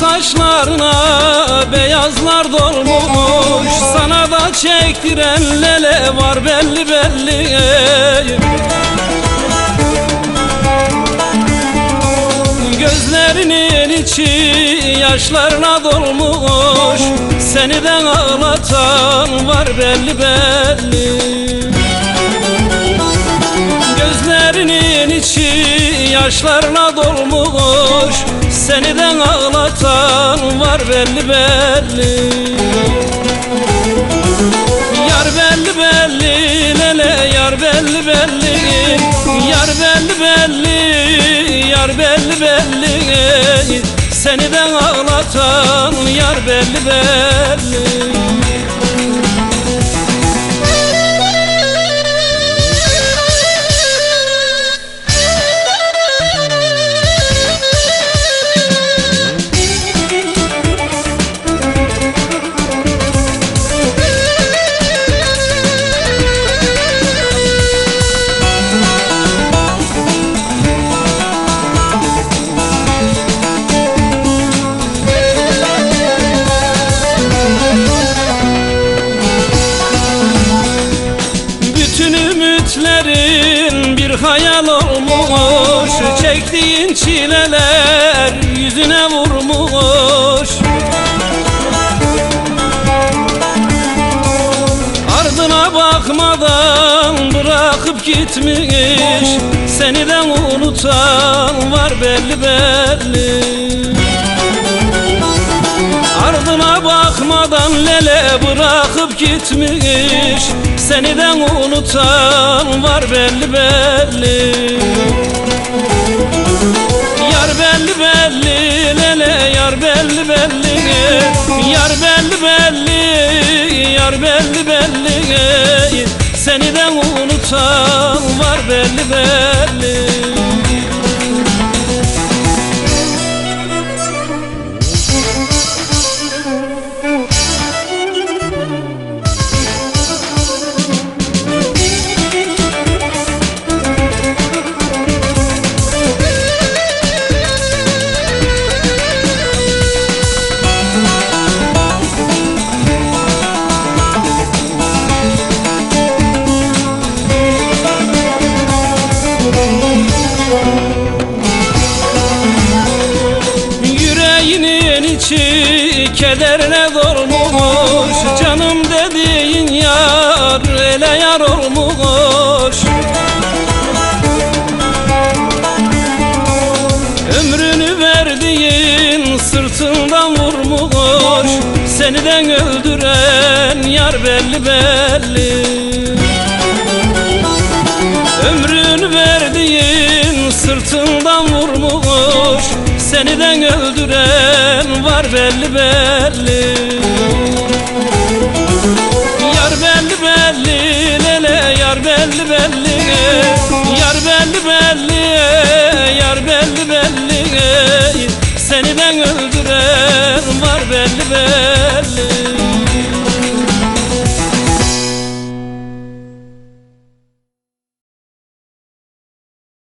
kaşlarına beyazlar dolmuş. Sana da çektiren lele var belli belli. Gözlerinin içi yaşlarına dolmuş. Seni de ağlatan var belli belli. Gözlerinin içi yaşlarına dolmuş Seni de ağlatan var belli belli. Yar belli belli lele yar belli belli. Yar belli belli yar belli belli. Seni de ağlatan yar belli belli hayal olmuş Çektiğin çileler yüzüne vurmuş. Ardına bakmadan bırakıp gitmiş Seni de unutan var belli belli. Ardına bakmadan lele bırakıp gitmiş Seni de unutan var belli belli. Yar belli belli lele yar belli belli. Yar belli belli yar belli belli. Seni de unutan var belli belli İçi kederle dolmuş Canım dediğin yar ele yar olmuş. Ömrünü verdiğin sırtından vurmuş Seniden öldüren yar belli belli. Ömrünü verdiğin sırtından vurmuş Seniden öldüren var belli belli. Yar belli belli lele yar belli belli. Yar belli belli yar belli belli. Seniden öldüren